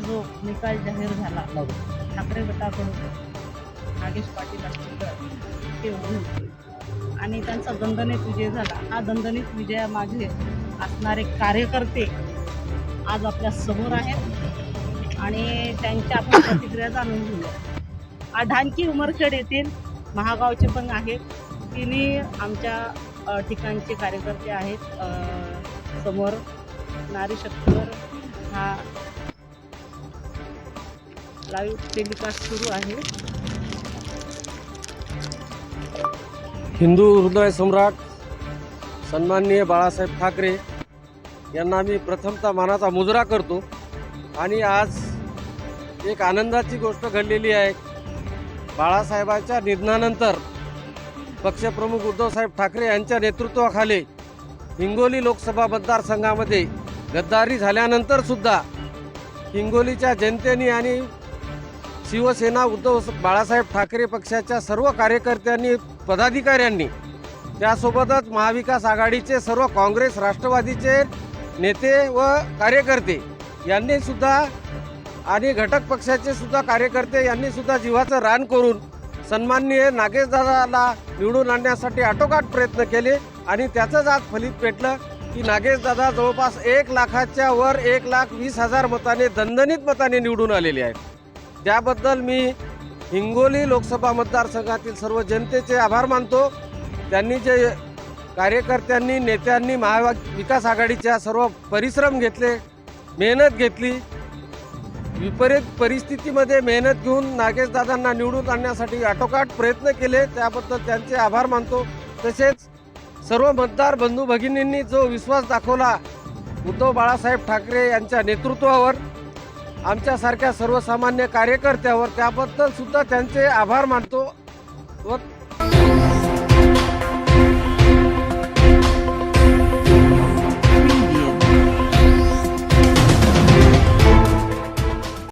जो निकाल जाहीर झाला ठाकरे गटाकडून नागेश पाटील असतील ते होते आणि त्यांचा दणदणीत विजय झाला. हा दणदणीत विजयामागे असणारे कार्यकर्ते आज आपल्यासमोर आहेत आणि त्यांच्या आपण प्रतिक्रिया जाणून घेऊया. आढांकी उमरखेड येथील महागावचे पण आहेत तिन्ही आमच्या ठिकाणचे कार्यकर्ते आहेत समोर. नारी शक्तीवर हा लाईव्ह टेलिकास्ट सुरू आहे. हिंदू हृदय सम्राट सन्माननीय बाळासाहेब ठाकरे यांना मी प्रथमतः मानाचा मुजरा करतो आणि आज एक आनंदाची गोष्ट घडलेली आहे. बाळासाहेबांच्या निधनानंतर पक्षप्रमुख उद्धवसाहेब ठाकरे यांच्या नेतृत्वाखाली हिंगोली लोकसभा मतदारसंघामध्ये गद्दारी झाल्यानंतर सुद्धा हिंगोलीच्या जनतेने आणि शिवसेना उद्धव बाळासाहेब ठाकरे पक्षाच्या सर्व कार्यकर्त्यांनी पदाधिकाऱ्यांनी त्यासोबतच महाविकास आघाडीचे सर्व काँग्रेस राष्ट्रवादीचे नेते व कार्यकर्ते यांनी सुद्धा आणि घटक पक्षाचे सुद्धा कार्यकर्ते यांनी सुद्धा जीवाचं रान करून सन्माननीय नागेशदादाला निवडून आणण्यासाठी आटोकाट प्रयत्न केले आणि त्याचंच आज फलित पेटलं. की नागेशदादा जवळपास एक लाखाच्या वर एक लाख वीस हजार मताने दणदणीत मताने निवडून आलेले आहेत. त्याबद्दल मी हिंगोली लोकसभा मतदारसंघातील सर्व जनतेचे आभार मानतो. त्यांनी जे कार्यकर्त्यांनी नेत्यांनी महाविकास आघाडीच्या सर्व परिश्रम घेतले मेहनत घेतली विपरीत परिस्थितीमध्ये मेहनत घेऊन नागेशदादांना निवडून आणण्यासाठी आटोकाट प्रयत्न केले त्याबद्दल त्यांचे आभार मानतो. तसेच सर्व मतदार बंधू भगिनींनी जो विश्वास दाखवला उद्धव बाळासाहेब ठाकरे यांच्या नेतृत्वावर आमच्यासारख्या सर्वसामान्य कार्यकर्त्यावर त्याबद्दल सुद्धा त्यांचे आभार मानतो व